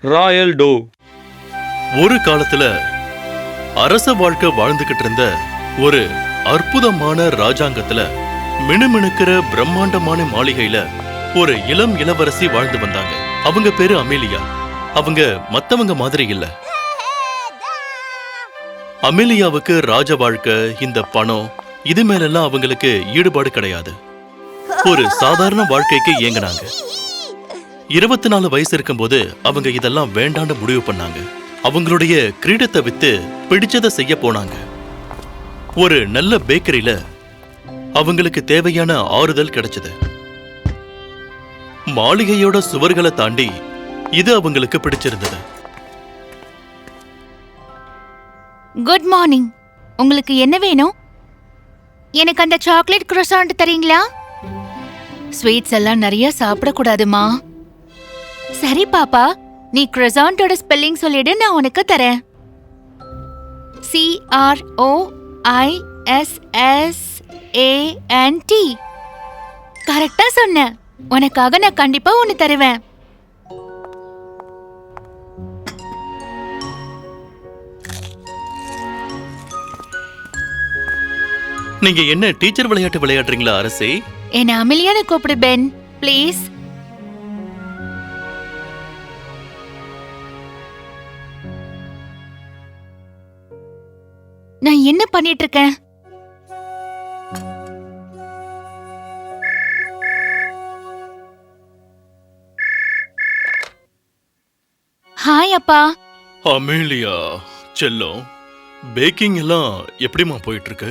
Royal to. ஒரு காலத்துல அரச வாழ்க்கை வாழ்ந்துகிட்டு இருந்த ஒரு அற்புதமான ராஜாங்கத்துல மினுமினுக்கிற பிரம்மாண்டமான மாளிகையில ஒரு இளம் இளவரசி வாழ்ந்து வந்தாங்க. அவங்க பேரு அமேலியா. அவங்க மத்தவங்க மாதிரி இல்ல. அமேலியாவுக்கு ராஜ வாழ்க்கை இந்த பணம் இது மேலெல்லாம் அவங்களுக்கு ஈடுபாடு கிடையாது. ஒரு சாதாரண வாழ்க்கைக்கு இயங்குனாங்க. இருபத்தி நாலு வயசு இருக்கும்போது அவங்க இதெல்லாம் வேண்டான்னு முடிவு பண்ணாங்க. அவங்களுடைய கிரீடத்தை வித்து பிடிச்சதை செய்ய போனாங்க. ஒரு நல்ல பேக்கரியில அவங்களுக்கு தேவையான ஆறுதல் கிடைச்சது. மாளிகையோட சுவர்களை தாண்டி இது அவங்களுக்கு பிடிச்சிருந்தது. குட் மார்னிங் உங்களுக்கு என்ன வேணும்? எனக்கு அந்த சாக்லேட் குரோசாண்ட் தரீங்களா? ஸ்வீட்ஸ் எல்லாம் நிறைய சாப்பிடக்கூடாதுமா. சரி பாப்பா. நீ கிரசாண்டோட ஸ்பெல்லிங் சொல்லிடு நான் உனக்கு தரேன். C R O I S S A N T கரெக்டா சொன்ன. உனக்காக நான் கண்டிப்பா ஒன்னு தருவேன். நீங்க என்ன டீச்சர் விளையாட்டு விளையாடுறீங்களா அரசே? என்ன அமிலியான கூப்பிடு பென். ப்ளீஸ் நான் என்ன பண்ணிட்டு இருக்கேன் ஹாய் அப்பா. அமேலியா செல்லம் பேக்கிங் எல்லாம் எப்படிமா போயிட்டு இருக்கு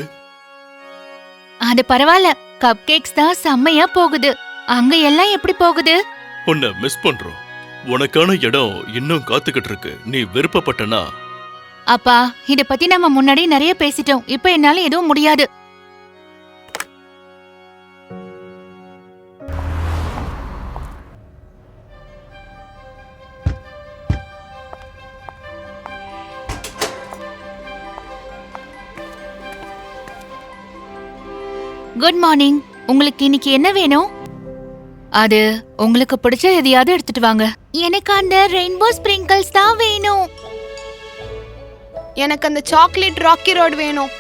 அது பரவாயில்ல கப் கேக்ஸ் தான் செம்மையா போகுது. அங்க எல்லாம் எப்படி போகுது? உன்னை மிஸ் பண்றோம். உனக்கான இடம் இன்னும் காத்துக்கிட்டு இருக்கு. நீ விருப்பப்பட்டனா? அப்பா இத பத்தி நம்ம முன்னாடி நிறைய பேசிட்டோம். இப்ப என்னால எதுவும் முடியாது. குட் மார்னிங் உங்களுக்கு இன்னைக்கு என்ன வேணும்? அது உங்களுக்கு பிடிச்ச எதையாவது எடுத்துட்டு வாங்க. எனக்கு அந்த ரெயின்போ ஸ்ப்ரிங்கிள்ஸ் தான் வேணும். எனக்கு அந்த சாக்லேட் ராக்கி ரோட் வேணும்.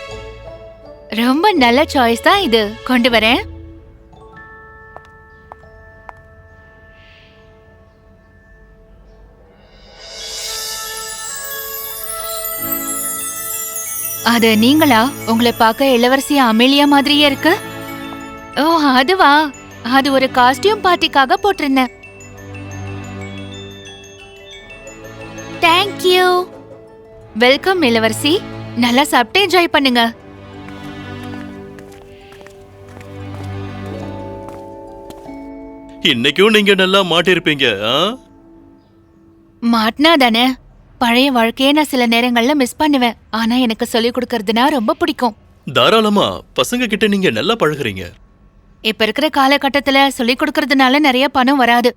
ரொம்ப நல்ல சாய்ஸ் தான் இது. கொண்டு வரேன். அது நீங்களா? உங்களை பார்க்க இளவரசி அமேலியா மாதிரியே இருக்கு? ஓ அதுவா? அது ஒரு காஸ்டியூம் பார்ட்டிக்காக போட்டிருந்தேன். தேங்க்யூ வெல்கம் இளவரசி. நல்லா சாப்பிட்டு என்ஜாய் பண்ணுங்க. இன்னைக்கும் நீங்க நல்லா மாட்டிருப்பீங்க? மாட்டினா தானே பழைய வாழ்க்கையை நான் சில நேரங்கள்ல மிஸ் பண்ணுவேன். ஆனா எனக்கு சொல்லிக் கொடுக்கறதுனா ரொம்ப பிடிக்கும். தாராளமா பசங்க கிட்ட நீங்க நல்லா பழகுறீங்க. இப்ப இருக்கிற காலகட்டத்துல சொல்லிக் கொடுக்கறதுனால நிறைய பணம் வராது.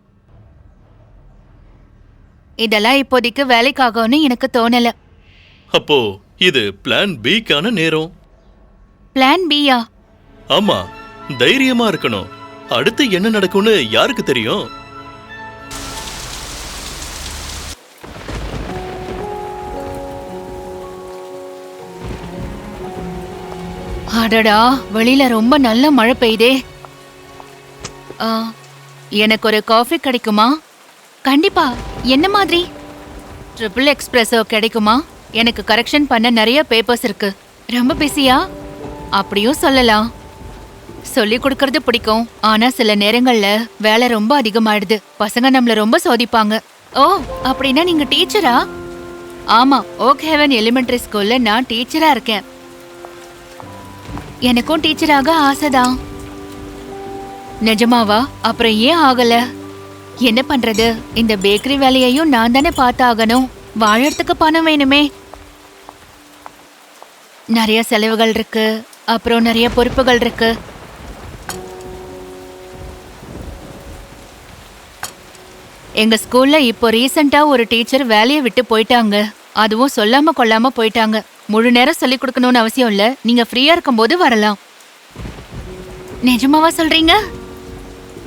இதெல்லாம் இப்போதைக்கு வேலைக்காகும்னு எனக்கு தோணல. அப்போ இது பிளான் பிக்கான நேரம். பிளான் பியா ஆமா தைரியமா இருக்கணும். அடுத்து என்ன நடக்கும்னு யாருக்கு தெரியும்? அடடா வெளியில ரொம்ப நல்ல மழை பெய்யுதே. ஆ, எனக்கு ஒரு காஃபி கிடைக்குமா? கண்டிப்பா. என்ன மாதிரி? ட்ரிபிள் எக்ஸ்பிரஸோ கிடைக்குமா? எனக்கு கரெக்ஷன் பண்ண நிறைய பேப்பர்ஸ் இருக்கு. ரொம்ப பிஸியா? அப்படியும் சொல்லலாம். சொல்லி கொடுக்கறது பிடிக்கும். ஆனா சில நேரங்கள்ல வேலை ரொம்ப அதிகமாயிடுது. பசங்க நம்மள ரொம்ப சோதிப்பாங்க. ஓ அப்படின்னா நீங்க டீச்சரா? ஆமா ஓக் ஹெவன் எலிமெண்டரி ஸ்கூல்ல நான் டீச்சரா இருக்கேன். எனக்கும் டீச்சராக ஆசைதான் நிஜமாவா? அப்புறம் ஏன் ஆகல? என்ன பண்றது? இந்த பேக்கரி வேலையையும் நான் தானே பார்த்தாகணும். வாழறதுக்கு பணம் வேணுமே. நிறைய செலவுகள் இருக்கு. அப்புறம் நிறைய பொறுப்புகள் இருக்கு. எங்க ஸ்கூல்ல இப்போ ரீசெண்டா ஒரு டீச்சர் வேலையை விட்டு போயிட்டாங்க. அதுவும் சொல்லாம கொள்ளாம போயிட்டாங்க. முழு நேரம் சொல்லி கொடுக்கணும்னு அவசியம் இல்ல. நீங்க ஃப்ரீயா இருக்கும்போது வரலாம். நிஜமாவா சொல்றீங்க?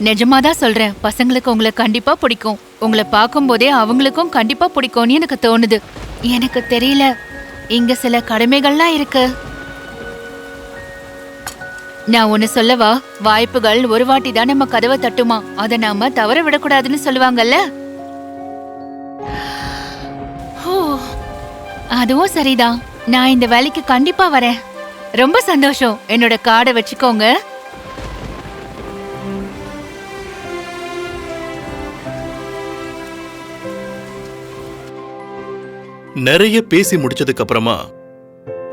நிஜமாதான் சொல்றேன். பசங்களுக்கு உங்களை கண்டிப்பா பிடிக்கும். உங்களை பார்க்கும்போதே அவங்களுக்கும் கண்டிப்பா பிடிக்கும்னு எனக்கு தோணுது. எனக்கு தெரியல. இங்க சில கடமைகள்லாம் இருக்கு. நான் ஒன்னு சொல்லவா? வாய்ப்புகள் ஒரு வாட்டி தான் நம்ம கதவை தட்டுமா? அதை நாம தவற விடக்கூடாதுன்னு சொல்லுவாங்கல்ல? அதுவும் சரிதான். நான் இந்த வேலைக்கு கண்டிப்பா வரேன். ரொம்ப சந்தோஷம். என்னோட கார்டை வச்சுக்கோங்க. நிறைய பேசி முடிச்சதுக்கு அப்புறமா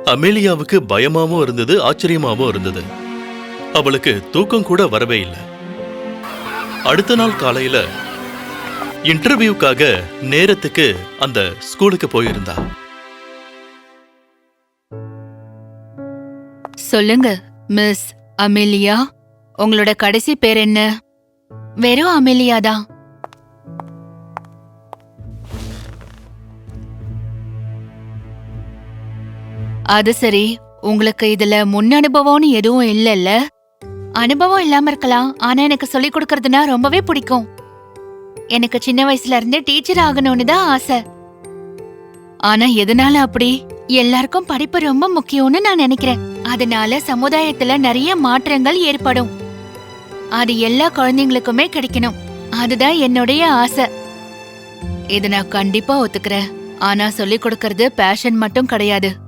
அமேலியாவுக்கு பயமாவும் இருந்தது ஆச்சரியமாவும் இருந்தது. அவளுக்கு தூக்கம் கூட வரவே இல்லை. அடுத்த நாள் காலையில இன்டர்வியூக்காக நேரத்துக்கு அந்த ஸ்கூலுக்கு போயிருந்தா. சொல்லுங்க மிஸ் அமெலியா. உங்களோட கடைசி பேர் என்ன? வெறும் அமெலியா தான் அது சரி. உங்களுக்கு இதுல முன் அனுபவம்னு எதுவும் இல்லைல்ல? அனுபவம் இல்லாம இருக்கலாம். ஆனா எனக்கு சொல்லிக் கொடுக்கறதுனா ரொம்பவே பிடிக்கும். எனக்கு சின்ன வயசுல இருந்தே டீச்சர் ஆகணும்னு தான் ஆசை. ஆனா எதனால அப்படி? எல்லாருக்கும் படிப்பு ரொம்ப முக்கியம்னு நான் நினைக்கிறேன். அதனால சமுதாயத்துல நிறைய மாற்றங்கள் ஏற்படும். அது எல்லா குழந்தைங்களுக்குமே கிடைக்கணும். அதுதான் என்னுடைய ஆசை. இது நான் கண்டிப்பா ஒத்துக்கிறேன். ஆனா சொல்லிக் கொடுக்கறது பேஷன் மட்டும் கிடையாது.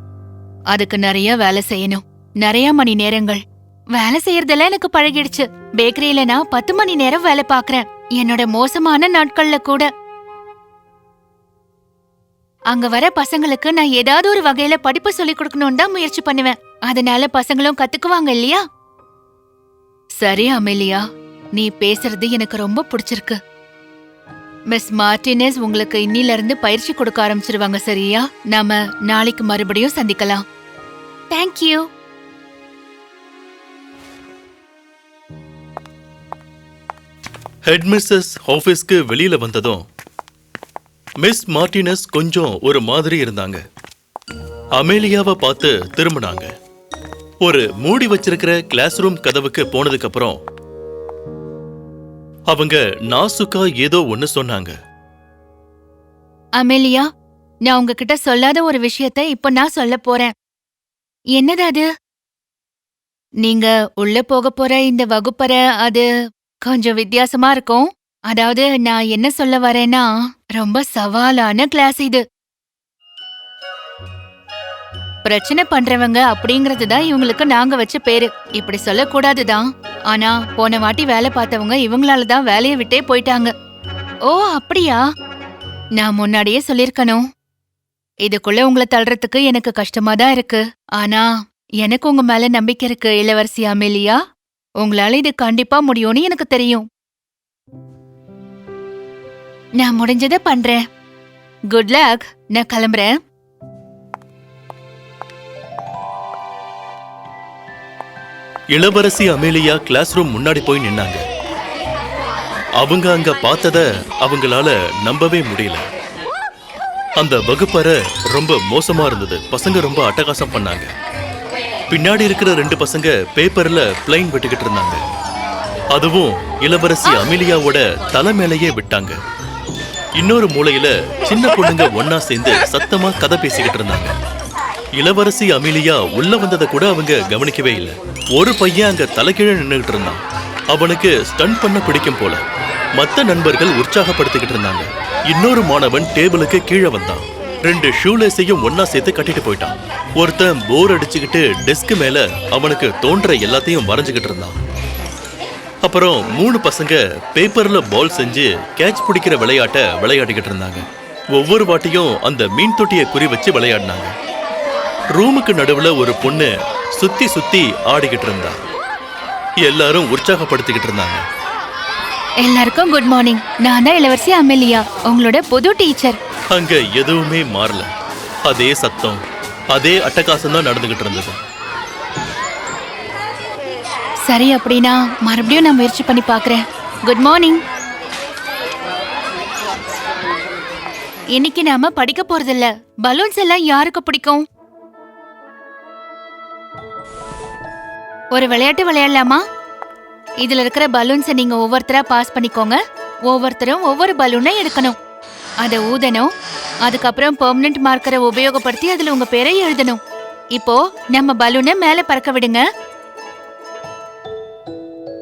அதுக்கு நிறைய வேலை செய்யணும். நிறைய மணி நேரங்கள். வேலை செய்யறதெல்லாம் எனக்கு பழகிடுச்சு. பேக்கரியில நான் பத்து மணி நேரம் வேலை பாக்குறேன் என்னோட மோசமான நாட்கள்ல கூட. அங்க வர பசங்களுக்கு நான் ஏதாவது ஒரு வகையில படிப்பு சொல்லிக் கொடுக்கணும்னு தான் முயற்சி பண்ணுவேன். அதனால பசங்களும் கத்துக்குவாங்க இல்லையா? சரி அமெலியா. நீ பேசுறது எனக்கு ரொம்ப பிடிச்சிருக்கு. மிஸ் மார்டினஸ் உங்களுக்கு இன்னில இருந்து பயிற்சி கொடுக்க ஆரம்பிச்சிருவாங்க சரியா? நாம நாளைக்கு மறுபடியும் சந்திக்கலாம். தேங்க்யூ ஹெட்மிஸ்ஸஸ் ஆஃபீஸ்க்கு வெளியில வந்ததும் மிஸ் மார்டினஸ் கொஞ்சம் ஒரு மாதிரி இருந்தாங்க. அமேலியாவை பார்த்து திரும்பினாங்க. ஒரு மூடி வச்சிருக்கிற கிளாஸ் ரூம் கதவுக்கு போனதுக்கு அப்புறம் அவங்க நாசுக்கா ஏதோ ஒன்னு சொன்னாங்க. அமெலியா நான் உங்ககிட்ட சொல்லாத ஒரு விஷயத்த இப்ப நான் சொல்ல போறேன். என்னது அது? நீங்க உள்ள போக போற இந்த வகுப்பற அது கொஞ்சம் வித்தியாசமா இருக்கும். அதாவது நான் என்ன சொல்ல வரேன்னா ரொம்ப சவாலான கிளாஸ் இது. பிரச்சனை பண்றவங்க அப்படிங்கறது தான் இவங்களுக்கு நாங்க வச்ச பேரு. இப்படி சொல்லக்கூடாது தான் ஆனா போன வாட்டி வேலை பார்த்தவங்க இவங்களால தான் வேலையை விட்டே போயிட்டாங்க. ஓ அப்படியா? நான் முன்னாடியே சொல்லிருக்கணும் இதுக்குள்ள உங்களை தள்ளுறதுக்கு எனக்கு கஷ்டமா தான் இருக்கு. ஆனா எனக்கு உங்க மேல நம்பிக்கை இருக்கு இளவரசி அமேலியா. உங்களால இது கண்டிப்பா முடியும்னு எனக்கு தெரியும். நான் முடிஞ்சதை பண்றேன். குட் லக் நான் கிளம்புறேன். இளவரசி அமேலியா கிளாஸ் ரூம் முன்னாடி போய் நின்னாங்க. அவங்க அங்க பார்த்தத அவங்களால நம்பவே முடியல. அந்த வகுப்பறை ரொம்ப மோசமா இருந்தது. பசங்க ரொம்ப அட்டகாசம் பண்ணாங்க. பின்னாடி இருக்கிற ரெண்டு பசங்க பேப்பர்ல பிளைன் விட்டுக்கிட்டு இருந்தாங்க. அதுவும் இளவரசி அமேலியாவோட தலை மேலேயே விட்டாங்க. இன்னொரு மூலையில சின்ன பொண்ணுங்க ஒன்னா சேர்ந்து சத்தமா கதை பேசிக்கிட்டு இருந்தாங்க. இளவரசி அமிலியா உள்ள வந்ததை கூட அவங்க கவனிக்கவே இல்லை. ஒரு பையன் அங்க தலைகீழ நின்னுகிட்டு இருந்தான். அவனுக்கு ஸ்டன் பண்ண பிடிக்கும் போல. மத்த நண்பர்கள் உற்சாகப்படுத்திக்கிட்டு இருந்தாங்க. இன்னொரு மாணவன் டேபிளுக்கு கீழே வந்தான். ரெண்டு ஷூலேஸையும் ஒன்னா சேர்த்து கட்டிட்டு போயிட்டான். ஒருத்தன் போர் அடிச்சுக்கிட்டு டெஸ்க் மேல அவனுக்கு தோன்ற எல்லாத்தையும் வரைஞ்சுக்கிட்டு இருந்தான். அப்புறம் மூணு பசங்க பேப்பர்ல பால் செஞ்சு கேட்ச் பிடிக்கிற விளையாட்டை விளையாடிக்கிட்டு இருந்தாங்க. ஒவ்வொரு வாட்டியும் அந்த மீன் தொட்டியை குறி வச்சு விளையாடினாங்க. ரூமுக்கு நடுவுல ஒரு பொண்ணு சுத்தி சுத்தி ஆடிக்கிட்டு இருந்தா. எல்லாரும் உற்சாகப்படுத்திக்கிட்டு இருந்தாங்க. எல்லாருக்கும் குட் மார்னிங் நான் தான் இளவரசி அமெலியா உங்களோட புது டீச்சர் அங்க எதுவுமே மாறல. அதே சத்தம் அதே அட்டகாசம் தான் நடந்துகிட்டு இருந்தது. சரி அப்படின்னா மறுபடியும் நான் முயற்சி பண்ணி பார்க்கறேன். குட் மார்னிங் இன்னைக்கு நாம படிக்க போறதில்ல. பலூன்ஸ் எல்லாம் யாருக்கு பிடிக்கும்? ஒரு விளையாட்டு விளையாடலாமா? இதுல இருக்கிற பலூன்ஸை நீங்க ஒவ்வொருத்தரா பாஸ் பண்ணிக்கோங்க. ஒவ்வொருத்தரும் ஒவ்வொரு பலூனை எடுக்கணும். அதை ஊதணும். அதுக்கப்புறம் பெர்மனன்ட் மார்க்கரை உபயோகப்படுத்தி அதுல உங்க பேரை எழுதணும். இப்போ நம்ம பலூனை மேல பறக்க விடுங்க.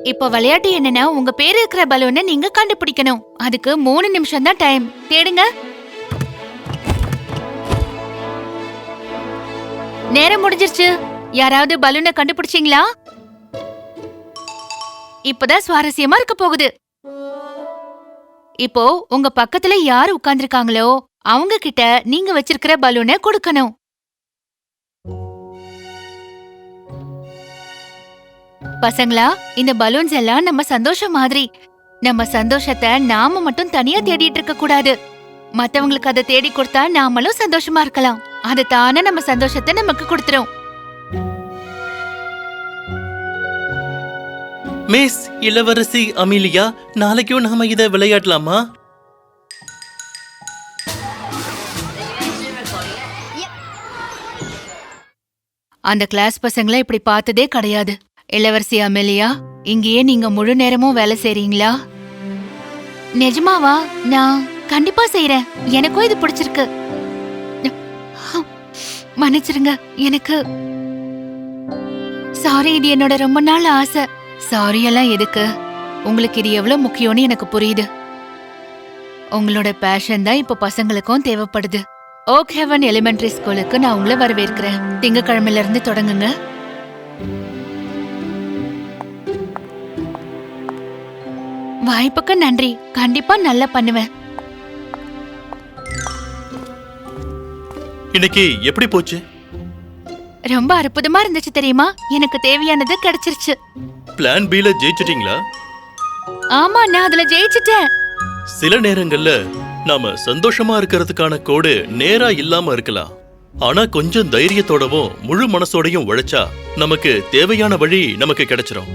இப்போ விளையாட்டு என்னன்னா உங்க பேர் இருக்கிற பலூனை நீங்க கண்டுபிடிக்கணும். அதுக்கு மூணு நிமிஷம் தான் டைம் தேடுங்க. நேரம் முடிஞ்சிருச்சு. யாராவது பலூனை கண்டுபிடிச்சீங்களா? இப்பதான் சுவாரஸ்யமா இருக்க போகுது. இப்போ உங்க பக்கத்துல யார் உட்கார்ந்திருக்காங்களோ அவங்க கிட்ட நீங்க வச்சிருக்கிற பலூனை கொடுக்கணும். பசங்களா இந்த பலூன்ஸ் எல்லாம் நம்ம சந்தோஷம் மாதிரி. நம்ம சந்தோஷத்தை நாம மட்டும் தனியா தேடிட்டு இருக்க கூடாது. மத்தவங்களுக்கு அதை தேடி கொடுத்தா நாமளும் சந்தோஷமா இருக்கலாம். அது தானே நம்ம சந்தோஷத்தை நமக்கு கொடுத்துரும். மிஸ் இளவரசி அமிலியா நாளைக்கும் நாம இத விளையாடலாமா? அந்த கிளாஸ் பசங்களை இப்படி பார்த்ததே கிடையாது. இளவரசி அமெலியா இங்கேயே நீங்க முழு நேரமும் வேலை செய்றீங்களா? நிஜமாவா? நான் கண்டிப்பா செய்யறேன் எனக்கும் இது பிடிச்சிருக்கு. மன்னிச்சிருங்க எனக்கு சாரி இது என்னோட ரொம்ப நாள் ஆசை. சாரி எல்லாம் எதுக்கு? உங்களுக்கு இது எவ்வளவு முக்கியம்னு எனக்கு புரியுது. உங்களோட பேஷன் தான் இப்ப பசங்களுக்கும் தேவைப்படுது. ஓக் ஹெவன் எலிமெண்டரி ஸ்கூலுக்கு நான் உங்களை வரவேற்கிறேன். திங்கக்கிழமையில இருந்து தொடங்குங்க. வாய்ப்புக்கு நன்றி. கண்டிப்பா நல்லா பண்ணுவேன். இன்னைக்கு எப்படி போச்சு? ரொம்ப அற்புதமா இருந்துச்சு தெரியுமா? எனக்கு தேவையானது கிடைச்சிருச்சு. பிளான் பில ஜெயிச்சிட்டீங்களா? ஆமா நான் அதுல ஜெயிச்சிட்டேன். சில நேரங்கள்ல நாம சந்தோஷமா இருக்கிறதுக்கான கோடு நேரா இல்லாம இருக்கலாம். ஆனா கொஞ்சம் தைரியத்தோடவும் முழு மனசோடையும் உழைச்சா நமக்கு தேவையான வழி நமக்கு கிடைச்சிரும்.